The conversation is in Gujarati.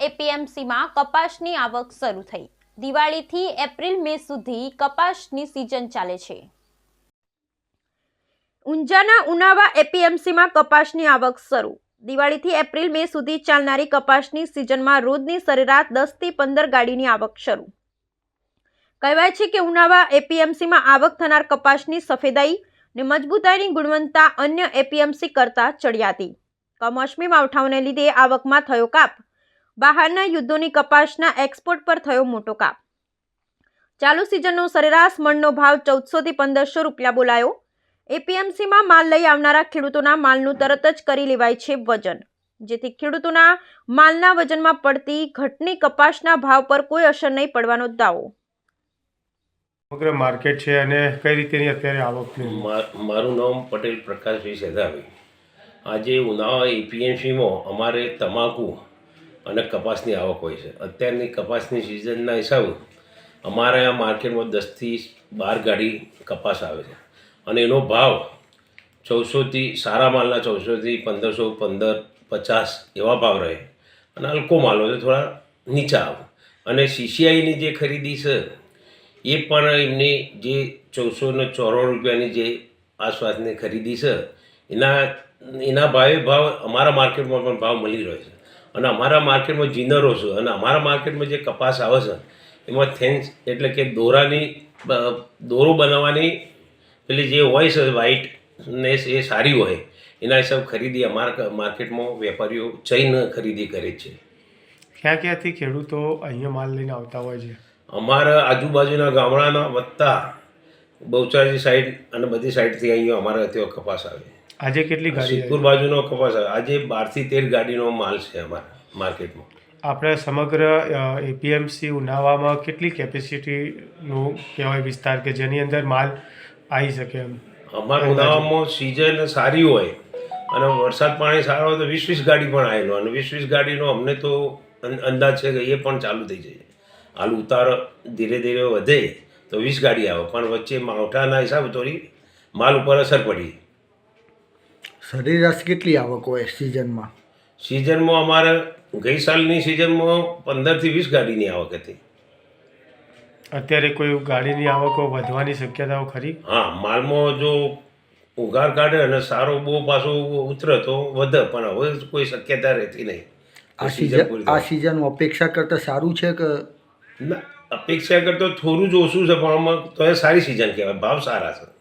એપીએમસીમાં કપાસની આવક શરૂ થઈ. દિવાળીથી એપ્રિલ મે સુધી કપાસની સિઝન ચાલે છે. ઊંઝાના ઉનાવા એપીએમસીમાં કપાસની આવક શરૂ. દિવાળીથી એપ્રિલ મે સુધી ચાલનારી કપાસની સિઝનમાં રોજની સરેરાશ દસથી પંદર ગાડીની આવક શરૂ. કહેવાય છે કે ઉનાવા એપીએમસીમાં આવક થનાર કપાસની સફેદાઈ ને મજબૂતાઈની ગુણવત્તા અન્ય એપીએમસી કરતાં ચડિયાતી. કમોસમી માવઠાઓને લીધે આવકમાં થયો કાપ. બહારના યુદ્ધોની કપાસના એક્સપોર્ટ પર થયો મોટો કાપ. ચાલુ સિઝનનો સરેરાશ મણનો ભાવ ચૌદસોથી પંદરસો રૂપિયા બોલાયો. એપીએમસીમાં માલ લઈ આવનારા ખેડૂતોના માલનું તરત જ કરી લેવાય છે વજન. જેથી ખેડૂતોના માલના વજનમાં પડતી ઘટની કપાસના ભાવ પર કોઈ અસર નહીં પડવાનો દાવો. સમગ્ર માર્કેટ છે અને કઈ રીતેની અત્યારે આવક મારું નામ પટેલ પ્રકાશભાઈ સેધાભાઈ આજે ઉનાળા એપીએમસીમાં અમારે તમાકુ અને કપાસની આવક હોય છે. અત્યારની કપાસની સિઝનના હિસાબે અમારે આ માર્કેટમાં દસથી બાર ગાડી કપાસ આવે છે. અને એનો ભાવ ચૌદસોથી, સારા માલના ચૌદસોથી પંદરસો, પંદર, પચાસ એવા ભાવ રહે. અને હલકો માલ હોય તો થોડા નીચા આવે. અને સીસીઆઈની જે ખરીદી છે, એ પણ એમની જે ચૌદસો ને ચોરાણું રૂપિયાની જે આસપાસની ખરીદી છે, એના એના ભાવે ભાવ અમારા માર્કેટમાં પણ ભાવ મળી રહ્યો છે. અને અમારા માર્કેટમાં જીનરો છે અને અમારા માર્કેટમાં જે કપાસ આવે છે એમાં થેન્સ એટલે કે દોરાની દોરો બનાવવાની પેલી જે હોય છે વ્હાઇટ ને એ સારી હોય એના હિસાબ ખરીદી અમારા માર્કેટમાં વેપારીઓ જઈને ખરીદી કરે છે. ક્યાં ક્યાંથી ખેડૂતો અહીંયા માલ લઈને આવતા હોય છે? અમારા આજુબાજુના ગામડાના વત્તા બહુચરાજી સાઈડ અને બધી સાઈડથી અહીંયા અમારા ત્યાં કપાસ આવે. આજે કેટલી ગાડી સિદ્ધપુર બાજુનો કપાસ આવે. આજે બારથી તેર ગાડીનો માલ છે અમારા માર્કેટમાં. આપણે સમગ્ર એપીએમસી ઉનાવામાં કેટલી કેપેસિટીનું કહેવાય વિસ્તાર કે જેની અંદર માલ આવી શકે એમ? અમારા ઉનાવામાં સિઝન સારી હોય અને વરસાદ પાણી સારો હોય તો વીસ વીસ ગાડી પણ આવેલો. અને વીસ વીસ ગાડીનો અમને તો અંદાજ છે કે એ પણ ચાલુ થઈ જાય હાલ ઉતાર ધીરે ધીરે વધે તો વીસ ગાડી આવે. પણ વચ્ચે માવઠાના હિસાબે થોડી માલ ઉપર અસર પડી. સરેરાશ કેટલી આવક હોય સિઝનમાં? સિઝનમાં અમારે ગઈ સાલની સિઝનમાં પંદરથી વીસ ગાડીની આવક હતી. અત્યારે કોઈ ગાડીની આવકો વધવાની શક્યતાઓ ખરી? હા માલમાં જો ઉઘાર કાઢે અને સારો બહુ પાછો ઉતરે તો વધે પણ હવે કોઈ શક્યતા રહેતી નહીં. આ સિઝન આ. સિઝન અપેક્ષા કરતાં સારું છે કે ના અપેક્ષા કરતાં થોડું જ ઓછું છે પણ આમાં તો એ સારી સિઝન કહેવાય ભાવ સારા છે.